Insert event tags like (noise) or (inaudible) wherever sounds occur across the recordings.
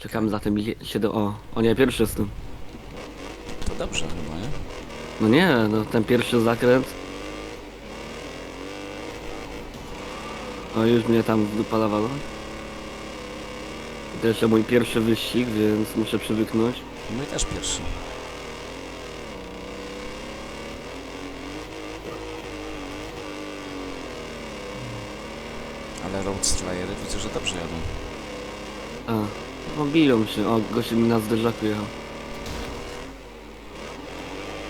Czekamy za tym 7. O, o nie, pierwszy jestem. To dobrze chyba, nie? No nie, no ten pierwszy zakręt. O, już mnie tam wypalawało. To jeszcze mój pierwszy wyścig, więc muszę przywyknąć. Mój też pierwszy. Ale Road Slayery widzę, że dobrze jadą. A, no biją się. O, gościu mi na zderzaku jechał.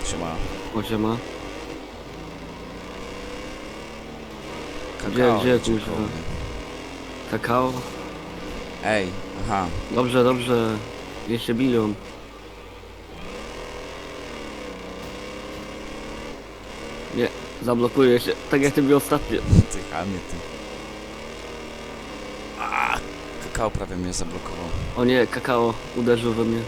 Siema. O, siema. Gdzie, kuźwa? koło mnie. Kakao. Ej, aha. Dobrze, dobrze. Niech się biją. Nie, zablokuję się. Tak jak ty mi ostatnio. Ty chamie, ty. Kakao prawie mnie zablokował. O nie, kakao uderzył we mnie.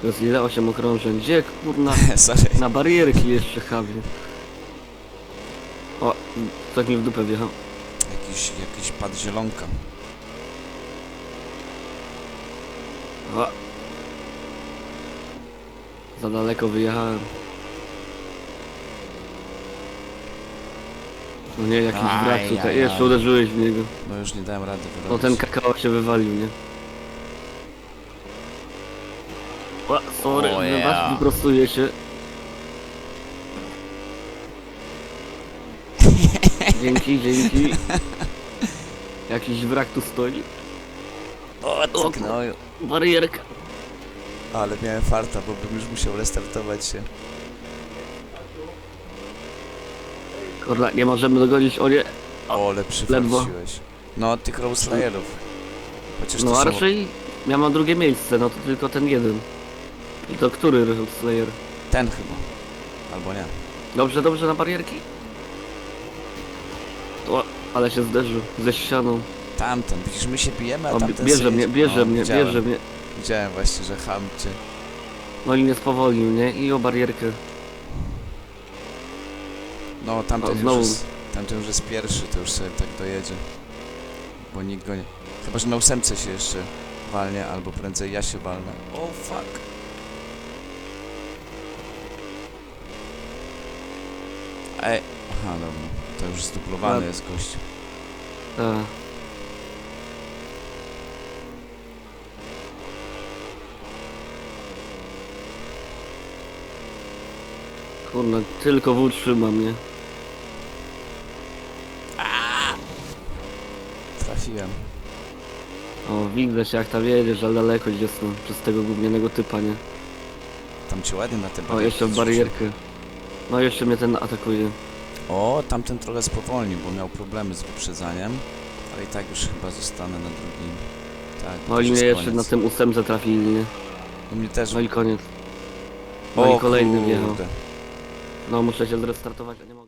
To jest ile? 8 okrążeń. Gdzie kurna? (laughs) Sorry. Na barierki jeszcze chawie. O, ktoś mi w dupę wjechał. Jakiś, jakiś pad zielonka. O. Za daleko wyjechałem. No nie, jakiś Aj, brak aj, tutaj. aj. Jeszcze uderzyłeś w niego. No już nie dałem rady wyrobić. No ten kakao się wywalił, nie? O, sorry, O, wybacz, yeah. wyprostuję się. (laughs) Dzięki, dzięki. Jakiś wrak tu stoi. O, tak, no. Barierka. Ale miałem farta, bo bym już musiał restartować się. Kurna, nie możemy dogonić, o nie. O, ale przywróciłeś. No, tych Road Slayerów. Chociaż No to a są... raczej ja mam drugie miejsce, no to tylko ten jeden. I to który Road Slayer? Ten chyba. Albo nie. Dobrze, dobrze na barierki. O, ale się zderzył ze ścianą. Tamten, widzisz, my się bijemy, a O, tamten bierze sobie mnie, jedzie. bierze no, mnie, widziałem. bierze mnie. Widziałem właśnie, że ham cię. No i mnie spowolnił, nie? I o barierkę. No, tamten O, już, znowu. jest, tamten już jest pierwszy, to już sobie tak dojedzie. Bo nikt go nie... Chyba, że na ósemce się jeszcze walnie, albo prędzej ja się walnę. O, fuck. Ej, aha, dobra. To już zdublowany Tak. jest gość. Tak. Kurna, tylko w trzyma mnie. Trafiłem. O, widzę się jak tam jedziesz, ale daleko gdzie są, przez tego gównianego typa, nie? Tam cię ładnie na te O, jeszcze w barierkę. No, jeszcze mnie ten atakuje. O, tamten trochę spowolnił, bo miał problemy z wyprzedzaniem. Ale i tak już chyba zostanę na drugim. Tak, No to i już mnie jest jeszcze na koniec. tym ósemce trafili, nie? U mnie też. No i koniec. No i kolejny wjechał. kurde. No, muszę się zrestartować, a nie mogę.